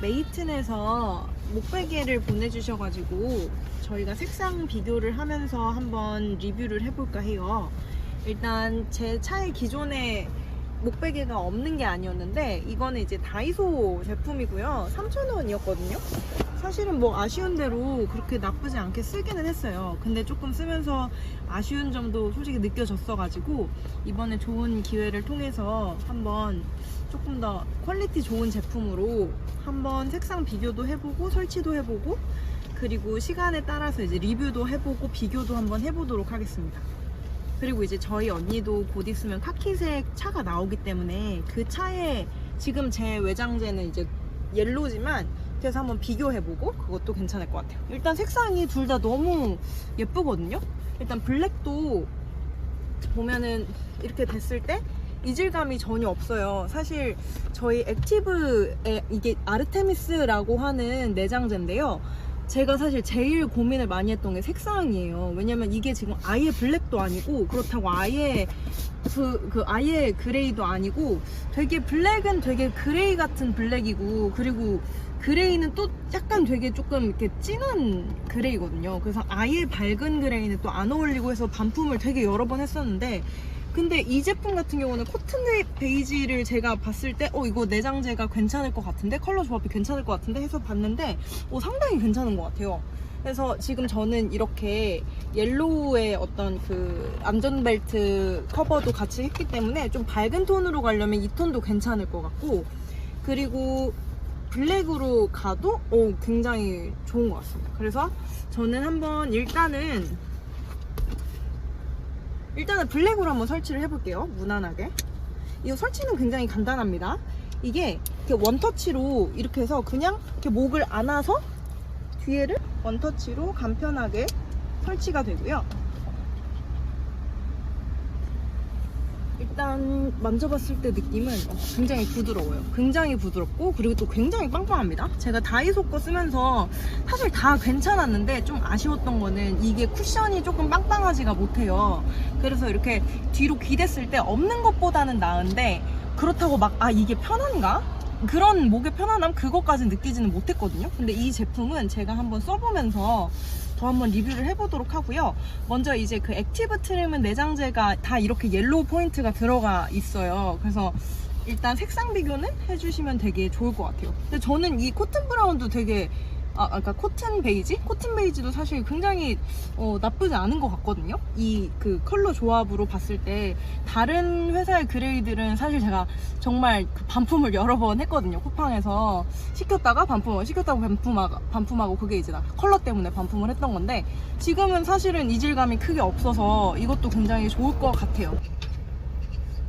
메이튼에서 목베개를 보내주셔가지고 저희가 색상 비교를 하면서 한번 리뷰를 해볼까 해요. 일단 제 차에 기존에 목베개가 없는 게 아니었는데 이거는 이제 다이소 제품이고요. 3,000원이었거든요. 사실은 뭐 아쉬운 대로 그렇게 나쁘지 않게 쓰기는 했어요. 근데 조금 쓰면서 아쉬운 점도 솔직히 느껴졌어 가지고 이번에 좋은 기회를 통해서 한번 조금 더 퀄리티 좋은 제품으로 한번 색상 비교도 해보고 설치도 해보고 그리고 시간에 따라서 이제 리뷰도 해보고 비교도 한번 해보도록 하겠습니다. 그리고 이제 저희 언니도 곧 있으면 카키색 차가 나오기 때문에 그 차에 지금 제 외장재는 이제 옐로지만 그래서 한번 비교해보고 그것도 괜찮을 것 같아요. 일단 색상이 둘 다 너무 예쁘거든요. 일단 블랙도 보면은 이렇게 됐을 때 이질감이 전혀 없어요. 사실 저희 액티브에 이게 아르테미스라고 하는 내장재인데요. 제가 사실 제일 고민을 많이 했던 게 색상이에요. 왜냐면 이게 지금 아예 블랙도 아니고 그렇다고 아예 그, 그 아예 그레이도 아니고 되게 블랙은 되게 그레이 같은 블랙이고 그리고 그레이는 또 약간 되게 조금 이렇게 진한 그레이거든요. 그래서 아예 밝은 그레이는 또 안 어울리고 해서 반품을 되게 여러 번 했었는데 근데 이 제품 같은 경우는 코튼 베이지를 제가 봤을 때 어 이거 내장재가 괜찮을 것 같은데 컬러 조합이 괜찮을 것 같은데 해서 봤는데 어 상당히 괜찮은 것 같아요. 그래서 지금 저는 이렇게 옐로우의 어떤 그 안전벨트 커버도 같이 했기 때문에 좀 밝은 톤으로 가려면 이 톤도 괜찮을 것 같고 그리고 블랙으로 가도 어, 굉장히 좋은 것 같습니다. 그래서 저는 한번 일단은 일단은 블랙으로 한번 설치를 해볼게요. 무난하게. 이거 설치는 굉장히 간단합니다. 이게 이렇게 원터치로 이렇게 해서 그냥 이렇게 목을 안아서 뒤에를 원터치로 간편하게 설치가 되고요. 일단 만져봤을 때 느낌은 어, 굉장히 부드러워요. 굉장히 부드럽고 그리고 또 굉장히 빵빵합니다. 제가 다이소 거 쓰면서 사실 다 괜찮았는데 좀 아쉬웠던 거는 이게 쿠션이 조금 빵빵하지가 못해요. 그래서 이렇게 뒤로 기댔을 때 없는 것보다는 나은데 그렇다고 막 아 이게 편한가? 그런 목의 편안함 그것까지 느끼지는 못했거든요. 근데 이 제품은 제가 한번 써보면서 더 한번 리뷰를 해보도록 하고요. 먼저 이제 그 액티브 트림은 내장재가 다 이렇게 옐로우 포인트가 들어가 있어요. 그래서 일단 색상 비교는 해주시면 되게 좋을 것 같아요. 근데 저는 이 코튼 브라운도 되게 아, 그러니까 코튼 베이지? 코튼 베이지도 사실 굉장히 어, 나쁘지 않은 것 같거든요. 이 그 컬러 조합으로 봤을 때 다른 회사의 그레이들은 사실 제가 정말 그 반품을 여러 번 했거든요. 쿠팡에서 시켰다가 반품, 시켰다고 반품하고, 반품하고 그게 이제 나 컬러 때문에 반품을 했던 건데 지금은 사실은 이질감이 크게 없어서 이것도 굉장히 좋을 것 같아요.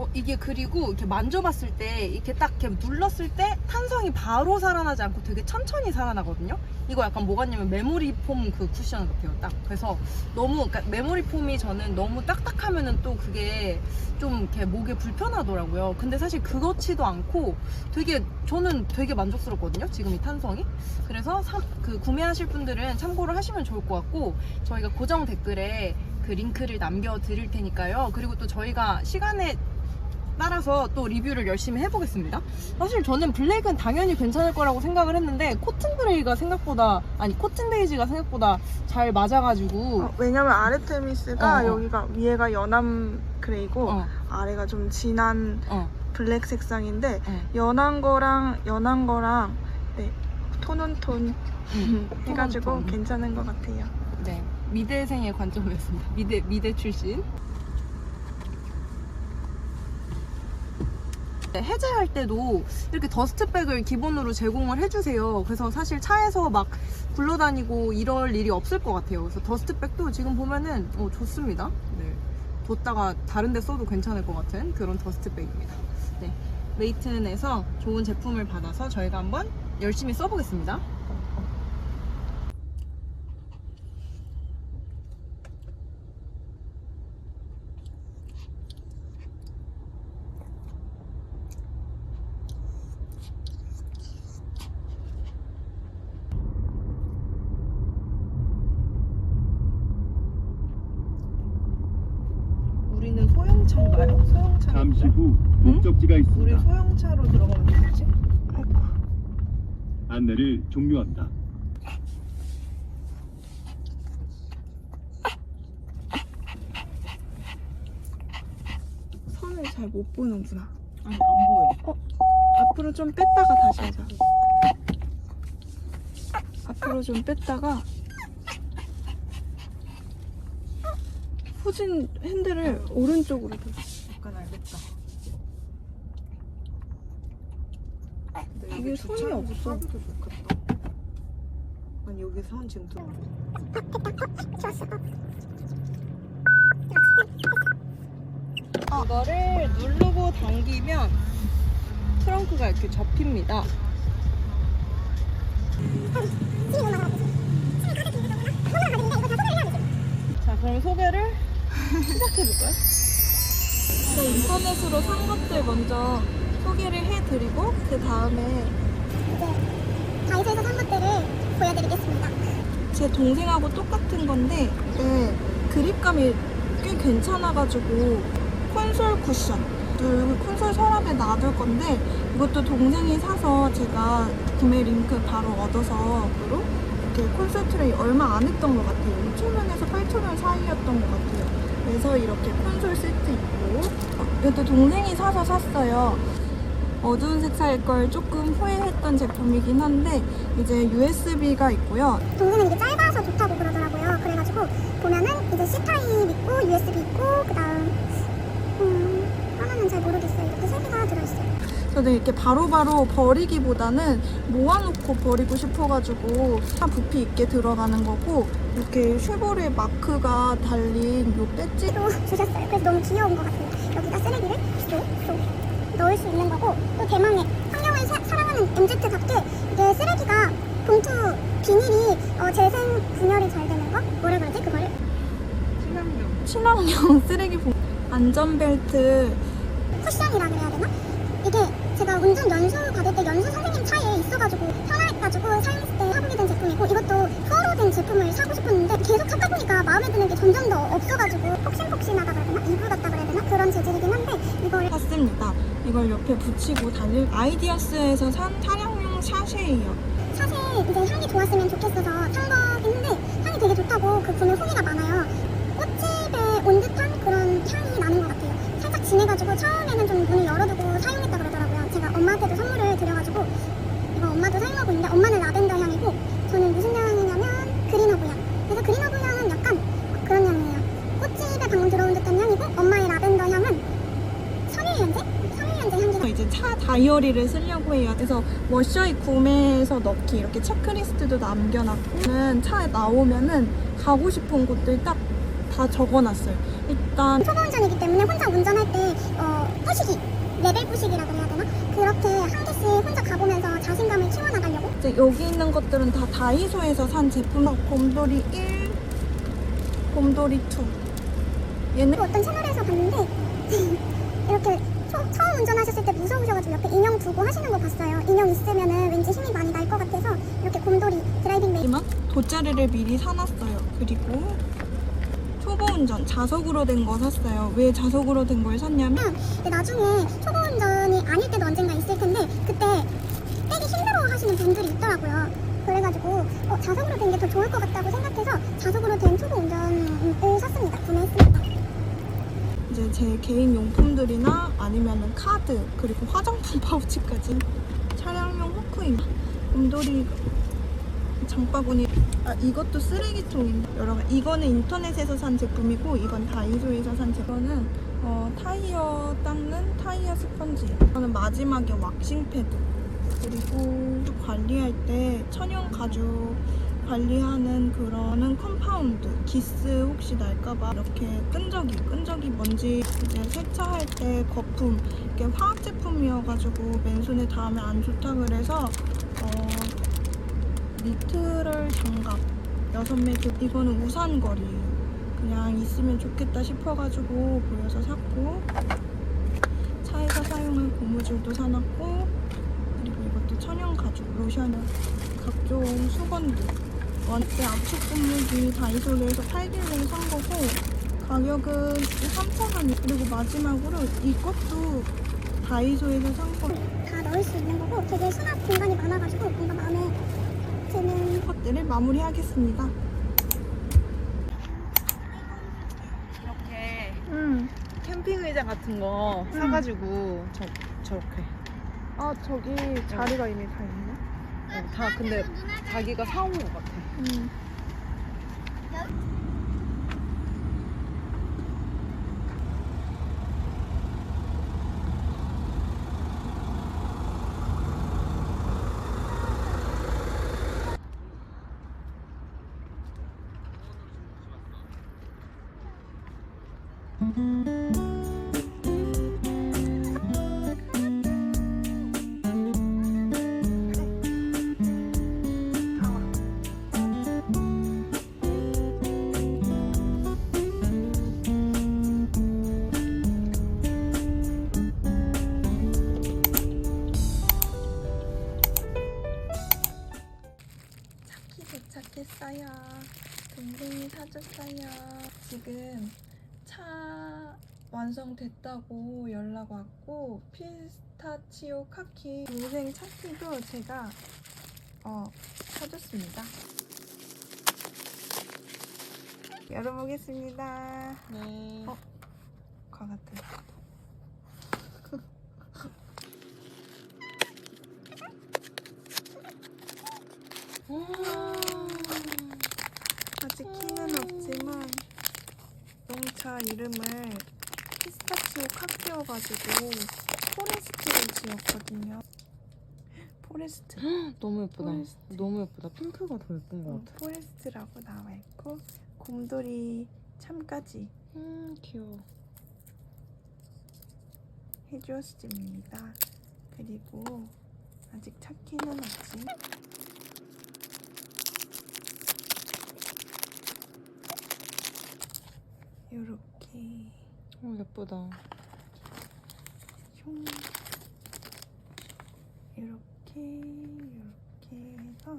어, 이게 그리고 이렇게 만져봤을 때 이렇게 딱 이렇게 눌렀을 때 탄성이 바로 살아나지 않고 되게 천천히 살아나거든요. 이거 약간 뭐 같냐면 메모리 폼 그 쿠션 같아요. 딱 그래서 너무 그러니까 메모리 폼이 저는 너무 딱딱하면은 또 그게 좀 이렇게 목에 불편하더라고요. 근데 사실 그렇지도 않고 되게 저는 되게 만족스럽거든요. 지금 이 탄성이. 그래서 사- 그 구매하실 분들은 참고를 하시면 좋을 것 같고 저희가 고정 댓글에 그 링크를 남겨 드릴 테니까요. 그리고 또 저희가 시간에 따라서 또 리뷰를 열심히 해보겠습니다. 사실 저는 블랙은 당연히 괜찮을 거라고 생각을 했는데 코튼 그레이가 생각보다 아니 코튼 베이지가 생각보다 잘 맞아가지고 어, 왜냐면 아르테미스가 어, 어. 여기가 위에가 연한 그레이고 어, 아래가 좀 진한 어, 블랙 색상인데 어. 연한 거랑 연한 거랑 네 톤은 톤 음, 해가지고 톤은 톤. 괜찮은 것 같아요. 네 미대생의 관점이었습니다. 미대 미대 출신. 해제할 때도 이렇게 더스트백을 기본으로 제공을 해주세요. 그래서 사실 차에서 막 굴러다니고 이럴 일이 없을 것 같아요. 그래서 더스트백도 지금 보면은 어, 좋습니다. 네. 뒀다가 다른 데 써도 괜찮을 것 같은 그런 더스트백입니다. 네. 메이튼에서 좋은 제품을 받아서 저희가 한번 열심히 써보겠습니다. 소형차인가요? 소형차. 잠시 후 목적지가 우리 있습니다. 소형차로 들어가면 되겠지? 안내를 종료한다. 선을 잘 못 보는구나. 아니 안 보여. 앞으로 좀 뺐다가 다시 하자. 앞으로 좀 뺐다가 후진 핸들을 오른쪽으로. 약간 알겠다. 이게 손이 없어. 좋겠다. 아니 여기 선 지금 들어. 이거를 누르고 당기면 트렁크가 이렇게 접힙니다. 자, 그럼 소개를 시작해볼까요? 네, 인터넷으로 산 것들 먼저 소개를 해드리고 그 다음에 다이소에서 산 것들을 보여드리겠습니다. 제 동생하고 똑같은 건데 이게 그립감이 꽤 괜찮아가지고 콘솔 쿠션 그 콘솔 서랍에 놔둘 건데 이것도 동생이 사서 제가 구매 링크 바로 얻어서 으로 이렇게 콘솔 트레이 얼마 안 했던 것 같아요 6천원에서 8천원 사이였던 것 같아요 그래서 이렇게 콘솔 세트 있고 이것도 동생이 사서 샀어요 어두운 색상일 걸 조금 후회했던 제품이긴 한데 이제 USB가 있고요 동생은 이게 짧아서 좋다고 그러더라고요. 그래가지고 보면은 이제 C 타입 있고 USB 있고 그 다음 음 하나는 잘 모르겠어요. 이렇게 세 개가 들어있어요. 저는 이렇게 바로 바로 버리기보다는 모아놓고 버리고 싶어가지고 다 부피 있게 들어가는 거고 이렇게 쉐보레 마크가 달린 요 배지 또 주셨어요. 그래서 너무 귀여운 것 같아요. 여기다 쓰레기를 쏙쏙 넣을 수 있는 거고 또 대망의 환경을 사, 사랑하는 MZ답게 이게 쓰레기가 봉투 비닐이 어, 재생 분열이 잘 되는 거 뭐라 그러지 그거를 친환경. 친환경 쓰레기 봉 안전벨트 쿠션이라 그래야 되나? 이게 제가 운전 연수 받을 때 연수 선생님 차에 있어가지고 편해가지고 사용했을 때 사보게 된 제품이고 이것도 푸어로 된 제품을 사고 싶었는데 계속 찾다 보니까 마음에 드는 게 점점 더 없어가지고 폭신폭신하다 그래야 되나? 이불 같다 그래야 되나? 그런 재질이긴 한데 이걸 샀습니다. 이걸 옆에 붙이고 다닐 아이디어스에서 산 차량용 샤쉐예요. 사실 이제 향이 좋았으면 좋겠어서 산 거긴 한데 향이 되게 좋다고 그 구매 후기가 많아요. 꽃집에 온 듯한 그런 향이 나는 것 같아요. 살짝 진해가지고 처음에는 좀 문을 열어두고 사용했다 그러더라고요. 엄마한테도 선물을 드려가지고 이거 엄마도 사용하고 있는데 엄마는 라벤더 향이고 저는 무슨 향이냐면 그린허브 향. 그래서 그린허브 향은 약간 그런 향이에요. 꽃집에 방금 들어온 듯한 향이고 엄마의 라벤더 향은 선일연제? 선일연제 향기가 이제 차 다이어리를 쓰려고 해요. 그래서 워셔이 구매해서 넣기 이렇게 체크리스트도 남겨놨고 저는 차에 나오면은 가고 싶은 곳들 딱 다 적어놨어요. 일단 초보 운전이기 때문에 혼자 운전할 때 어, 부시기 레벨 부시기라 그래야 되나 그렇게 한 개씩 혼자 가보면서 자신감을 키워나가려고 이제 여기 있는 것들은 다 다이소에서 산 제품. 곰돌이 1, 곰돌이 2. 얘는 또 어떤 채널에서 봤는데 이렇게 초, 처음 운전하셨을 때 무서우셔가지고 옆에 인형 두고 하시는 거 봤어요 인형 있으면은 왠지 힘이 많이 날 것 같아서 이렇게 곰돌이 드라이빙 메이 이만 돗자리를 미리 사놨어요. 그리고 초보 운전 자석으로 된 거 샀어요. 왜 자석으로 된 걸 샀냐면 근데 나중에 초보 운전이 아닐 때도 언젠가 있을 텐데 그때 빼기 힘들어 하시는 분들이 있더라고요 그래가지고 어, 자석으로 된 게 더 좋을 것 같다고 생각해서 자석으로 된 초보 운전을 샀습니다 구매했습니다 이제 제 개인 용품들이나 아니면은 카드 그리고 화장품 파우치까지 차량용 후크입니다. 곰돌이 장바구니. 아 이것도 쓰레기통인데. 여러 가지 이거는 인터넷에서 산 제품이고 이건 다이소에서 산 제품은 어, 타이어 닦는 타이어 스펀지. 이거는 마지막에 왁싱 패드. 그리고 관리할 때 천연 가죽 관리하는 그런 컴파운드. 기스 혹시 날까봐 이렇게 끈적이 끈적이 먼지 이제 세차할 때 거품. 이게 화학 제품이어가지고 맨손에 닿으면 안 좋다 그래서 어, 니트럴 장갑 6매트 이거는 우산걸이에요. 그냥 있으면 좋겠다 싶어가지고 보여서 샀고 차에서 사용할 고무줄도 사놨고 그리고 이것도 천연 가죽 로션 각종 수건들. 원대 압축 분무기 다이소에서 팔길래 산 거고 가격은 3,000원 그리고 마지막으로 이것도 다이소에서 산 거. 다 넣을 수 있는 거고 되게 수납 공간이 많아가지고 뭔가 마음에 드는 것들을 마무리하겠습니다. 이렇게 음. 캠핑 의자 같은 거 음. 사가지고 저, 저렇게 아 저기 자리가 이미 다 있네. 어, 다 근데 자기가 사온 것 같아 음. 도착했어요. 동생이 사줬어요. 지금 차 완성됐다고 연락 왔고 피스타치오 카키 동생 차키도 제가 어 사줬습니다. 열어보겠습니다. 네 어. 과 같은. 아직 키는 없지만 농차 이름을 피스타치오 카키여가지고 포레스트를 지었거든요. 포레스트. 너무 예쁘다 포레스트. 너무 예쁘다 핑크가 더 예쁜 것 어, 같아 포레스트라고 나와 있고 곰돌이 참까지 음 귀여워 해주었습니다. 그리고 아직 찾기는 없지. 요렇게 어 예쁘다 흉 요렇게 요렇게 해서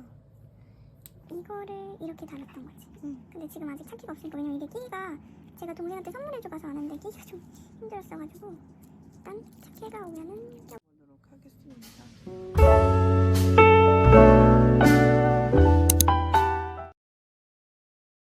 이거를 이렇게 달았던 거지. 응. 근데 지금 아직 찾기가 없으니까 왜냐면 이게 끼가 제가 동생한테 선물해줘 가서 아는데 끼가 좀 힘들었어가지고 일단 찾기가 오면은.